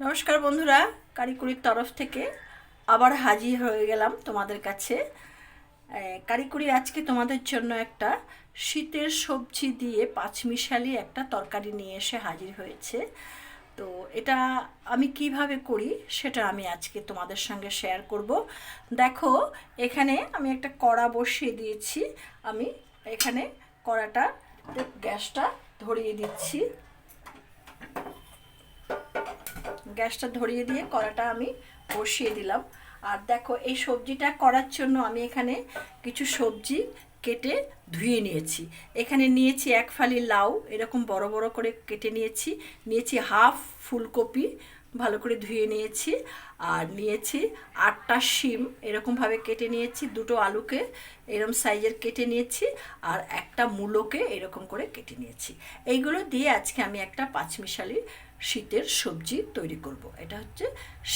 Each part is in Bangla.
নমস্কার বন্ধুরা, কারিকুরির তরফ থেকে আবার হাজির হয়ে গেলাম তোমাদের কাছে। কারিকুরি আজকে তোমাদের জন্য একটা শীতের সবজি দিয়ে পাঁচমিশালি একটা তরকারি নিয়ে এসে হাজির হয়েছে। তো এটা আমি কীভাবে করি সেটা আমি আজকে তোমাদের সঙ্গে শেয়ার করব। দেখো, এখানে আমি একটা কড়া বসিয়ে দিয়েছি। আমি এখানে কড়াটা, গ্যাসটা ধরিয়ে দিচ্ছি। গ্যাসটা ধরিয়ে দিয়ে কড়াটা আমি বসিয়ে দিলাম। আর দেখো, এই সবজিটা করার জন্য আমি এখানে কিছু সবজি কেটে ধুয়ে নিয়েছি। এখানে নিয়েছি এক ফালি লাউ, এরকম বড় বড় করে কেটে নিয়েছি। নিয়েছি হাফ ফুলকপি ভালো করে ধুয়ে নিয়েছি আর নিয়েছি আটটা শিম এরকমভাবে কেটে নিয়েছি, দুটো আলুকে এরকম সাইজের কেটে নিয়েছি আর একটা মূলোকে এরকম করে কেটে নিয়েছি। এইগুলো দিয়ে আজকে আমি একটা পাঁচমিশালি শীতের সবজি তৈরি করব। এটা হচ্ছে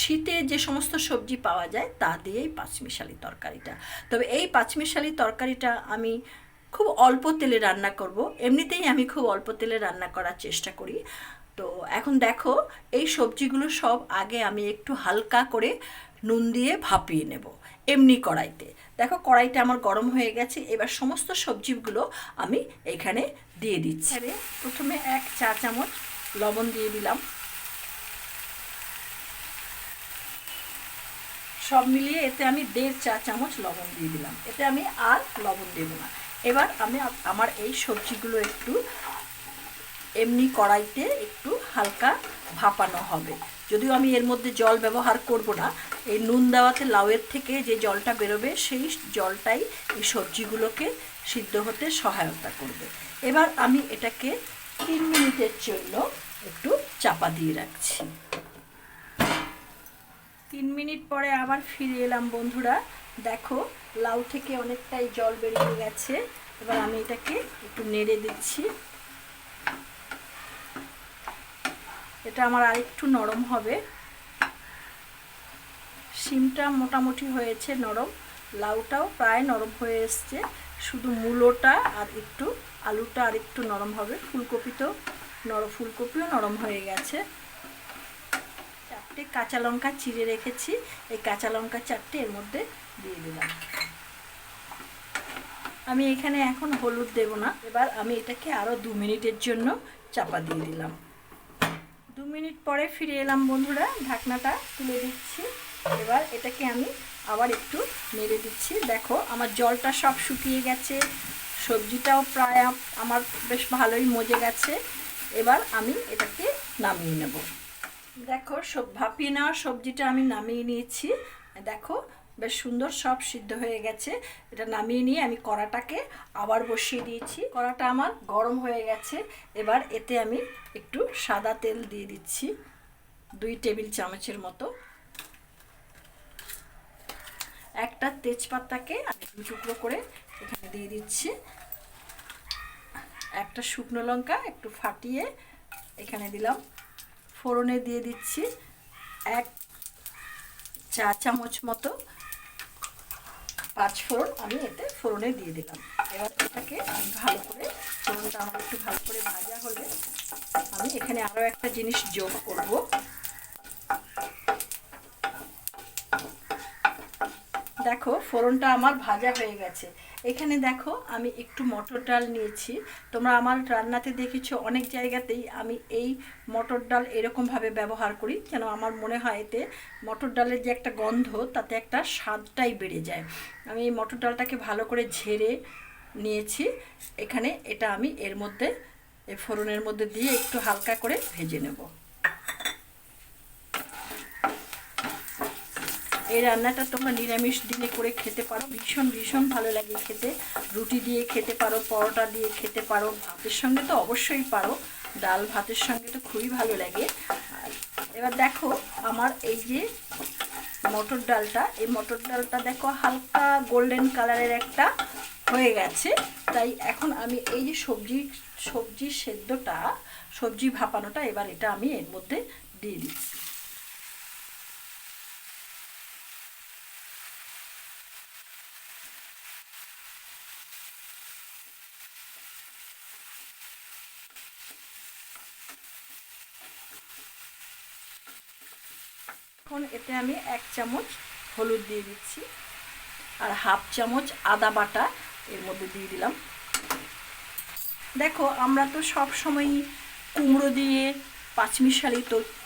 শীতে যে সমস্ত সবজি পাওয়া যায় তা দিয়েই পাঁচমিশালি তরকারিটা। তবে এই পাঁচমিশালি তরকারিটা আমি খুব অল্প তেলে রান্না করব। এমনিতেই আমি খুব অল্প তেলে রান্না করার চেষ্টা করি। এখন দেখো, এই সবজিগুলো সব আগে আমি একটু হালকা করে নুন দিয়ে ভাপিয়ে নেব, এমনি কড়াইতে। দেখো, কড়াইটা আমার গরম হয়ে গেছে, এবার সমস্ত সবজিগুলো আমি এখানে দিয়ে দিচ্ছি। প্রথমে এক চা চামচ লবণ দিয়ে দিলাম। সব মিলিয়ে এতে আমি দেড় চা চামচ লবণ দিয়ে দিলাম। এতে আমি আর লবণ দেব না। এবার আমি আমার এই সবজিগুলো একটু এমনি কড়াইতে একটু হালকা ভাপানো হবে। যদিও আমি এর মধ্যে জল ব্যবহার করব না, এই নুন দেওয়াতে লাউয়ের থেকে যে জলটা বেরোবে, সেই জলটাই এই সবজিগুলোকে সিদ্ধ হতে সহায়তা করবে। এবার আমি এটাকে তিন মিনিটের জন্য একটু চাপা দিয়ে রাখছি। তিন মিনিট পরে আবার ফিরে এলাম বন্ধুরা। দেখো, লাউ থেকে অনেকটাই জল বেরিয়ে গেছে। এবার আমি এটাকে একটু নেড়ে দিচ্ছি। এটা আমার আরেকটু নরম হবে। শিমটা মোটামুটি হয়েছে নরম, লাউটাও প্রায় নরম হয়ে এসছে। শুধু মূলোটা আর একটু, আলুটা আর একটু নরম হবে। ফুলকপি তো নরম ফুলকপিও নরম হয়ে গেছে। চারটে কাঁচা লঙ্কা চিড়ে রেখেছি। এই কাঁচা লঙ্কা চারটে এর মধ্যে দিয়ে দিলাম। আমি এখানে এখন হলুদ দেব না। এবার আমি এটাকে আরও দু মিনিটের জন্য চাপা দিয়ে দিলাম। দু মিনিট পরে ফিরে এলাম বন্ধুরা, ঢাকনাটা তুলে দিচ্ছি। এবার এটাকে আমি আবার একটু নেড়ে দিচ্ছি। দেখো, আমার জলটা সব শুকিয়ে গেছে, সবজিটাও প্রায় আমার বেশ ভালোই মজে গেছে। এবার আমি এটাকে নামিয়ে নেব। দেখো, সব ভাপিয়ে নেওয়া সবজিটা আমি নামিয়ে নিয়েছি। দেখো বেশ সুন্দর সব সিদ্ধ হয়ে গেছে। এটা নামিয়ে নিয়ে আমি কড়াটাকে আবার বসিয়ে দিয়েছি। কড়াটা আমার গরম হয়ে গেছে। এবার এতে আমি একটু সাদা তেল দিয়ে দিচ্ছি। দুই টেবিল চামচের মতো। একটা তেজপাতাকে দু টুকরো করে এখানে দিয়ে দিচ্ছি। একটা শুকনো লঙ্কা একটু ফাটিয়ে এখানে দিলাম। ফোড়নে দিয়ে দিচ্ছি এক চা চামচ মতো পাঁচ ফোড়ন, আমি এতে ফোড়নে দিয়ে দিলাম। এবার এটাকে ভালো করে ফোড়নটা আমার একটু ভালো করে ভাজা হলে আমি এখানে আরও একটা জিনিস যোগ করব। দেখো, ফোড়নটা আমার ভাজা হয়ে গেছে। এখানে দেখো আমি একটু মটর ডাল নিয়েছি। তোমরা আমার রান্নাতে দেখেছ অনেক জায়গাতেই আমি এই মটর ডাল এরকমভাবে ব্যবহার করি, যেন আমার মনে হয় এতে মটর ডালের যে একটা গন্ধ, তাতে একটা স্বাদটাই বেড়ে যায়। আমি এই মটর ডালটাকে ভালো করে ঝেড়ে নিয়েছি। এখানে এটা আমি এর মধ্যে ফোড়নের মধ্যে দিয়ে একটু হালকা করে ভেজে নেব। এই রান্নাটা তোমরা নিরামিষ দিনে করে খেতে পারো। ভীষণ ভীষণ ভালো লাগে খেতে। রুটি দিয়ে খেতে পারো, পরোটা দিয়ে খেতে পারো, ভাতের সঙ্গে তো অবশ্যই পারো। ডাল ভাতের সঙ্গে তো খুবই ভালো লাগে। এবার দেখো আমার এই যে মটর ডালটা। এই মটর ডালটা দেখো হালকা গোল্ডেন কালারের একটা হয়ে গেছে। তাই এখন আমি এই যে সবজি সবজি সেদ্ধটা, সবজি ভাপানোটা এবার এটা আমি এর মধ্যে দিয়ে দিচ্ছি। এখন এতে আমি এক চামচ হলুদ দিয়ে দিচ্ছি আর হাফ চামচ আদা বাটা এর মধ্যে দিয়ে দিলাম। দেখো, আমরা তো সব সময়ই কুমড়ো দিয়ে পাঁচমিশালি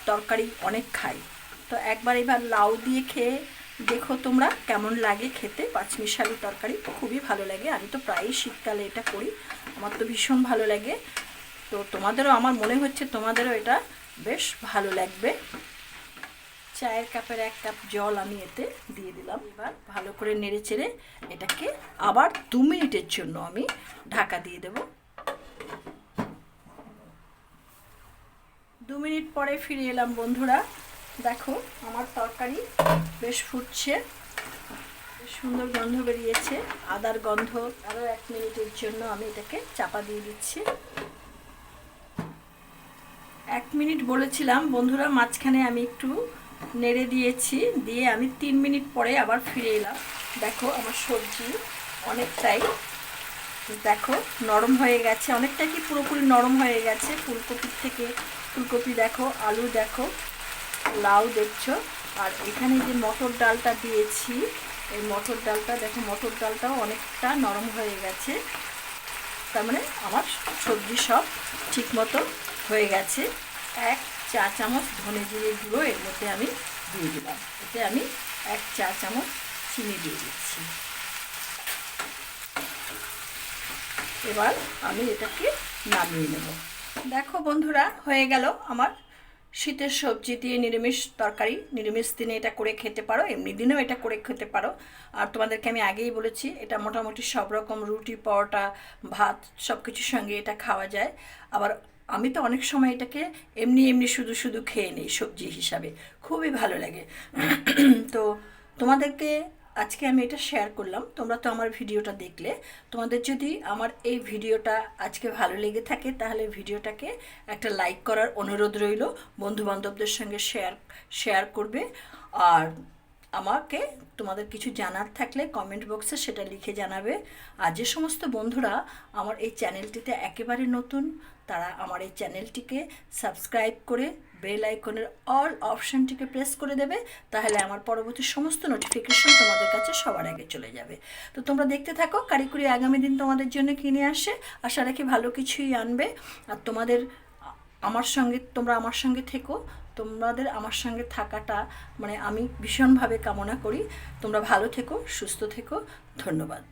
তরকারি অনেক খাই। তো একবার এবার লাউ দিয়ে খেয়ে দেখো তোমরা কেমন লাগে খেতে। পাঁচমিশালি তরকারি খুবই ভালো লাগে। আমি তো প্রায়ই শীতকালে এটা করি। আমার তো ভীষণ ভালো লাগে। তো তোমাদেরও, আমার মনে হচ্ছে তোমাদেরও এটা বেশ ভালো লাগবে। চায়ের কাপের এক কাপ জল আমি এতে দিয়ে দিলাম। এবার ভালো করে নেড়ে চেড়ে এটাকে আবার দু মিনিটের জন্য আমি ঢাকা দিয়ে দেব। দু মিনিট পরে ফিরে এলাম বন্ধুরা। দেখো, আমার তরকারি বেশ ফুটছে সুন্দর গন্ধ বেরিয়েছে, আদার গন্ধ আরও এক মিনিটের জন্য আমি এটাকে চাপা দিয়ে দিচ্ছি। এক মিনিট বলেছিলাম, বন্ধুরা, মাঝখানে আমি একটু নেড়ে দিয়েছি, দিয়ে আমি তিন মিনিট পরে আবার ফিরে এলাম। দেখো আমার সবজি অনেকটাই, দেখো নরম হয়ে গেছে। অনেকটা কি পুরোপুরি নরম হয়ে গেছে? ফুলকপির থেকে ফুলকপি দেখো, আলু দেখো, লাউ দেখছ। আর এখানে যে মটর ডালটা দিয়েছি, এই মটর ডালটা, দেখো মটর ডালটাও অনেকটা নরম হয়ে গেছে। তার মানে আমার সবজি সব ঠিকমতো হয়ে গেছে। এক চা চামচ ধনে জিরে গুঁড়ো এর মধ্যে আমি দিয়ে দিলাম। এতে আমি এক চা চামচ চিনি দিয়ে দিচ্ছি। এবার আমি এটাকে নামিয়ে নেব। দেখো বন্ধুরা, হয়ে গেল আমার শীতের সবজি দিয়ে নিরামিষ তরকারি। নিরামিষ দিনে এটা করে খেতে পারো, এমনি দিনেও এটা করে খেতে পারো। আর তোমাদেরকে আমি আগেই বলেছি, এটা মোটামুটি সব রকম রুটি, পরোটা, ভাত সব কিছুর সঙ্গে এটা খাওয়া যায়। আবার আমি তো অনেক সময় এটাকে এমনি এমনি শুধু শুধু খেয়ে নিই সবজি হিসাবে। খুবই ভালো লাগে। তো তোমাদেরকে আজকে আমি এটা শেয়ার করলাম। তোমরা তো আমার ভিডিওটা দেখলে। তোমাদের যদি আমার এই ভিডিওটা আজকে ভালো লেগে থাকে, তাহলে ভিডিওটাকে একটা লাইক করার অনুরোধ রইল। বন্ধু বান্ধবদের সঙ্গে শেয়ার শেয়ার করবে। আর আমাকে তোমাদের কিছু জানার থাকলে কমেন্ট বক্সে সেটা লিখে জানাবে। আর যে সমস্ত বন্ধুরা আমার এই চ্যানেলটিতে একেবারে নতুন, তারা আমার এই চ্যানেলটিকে সাবস্ক্রাইব করে বেল আইকনের অল অপশানটিকে প্রেস করে দেবে, তাহলে আমার পরবর্তী সমস্ত নোটিফিকেশন তোমাদের কাছে সবার আগে চলে যাবে। তো তোমরা দেখতে থাকো, কারিকুরি আগামী দিন তোমাদের জন্য কিনে আসে। আশা রাখি ভালো কিছুই আনবে। আর তোমাদের, আমার সঙ্গে, তোমরা আমার সঙ্গে থেকো। তোমাদের আমার সঙ্গে থাকাটা মানে আমি ভীষণভাবে কামনা করি। তোমরা ভালো থেকো, সুস্থ থেকো। ধন্যবাদ।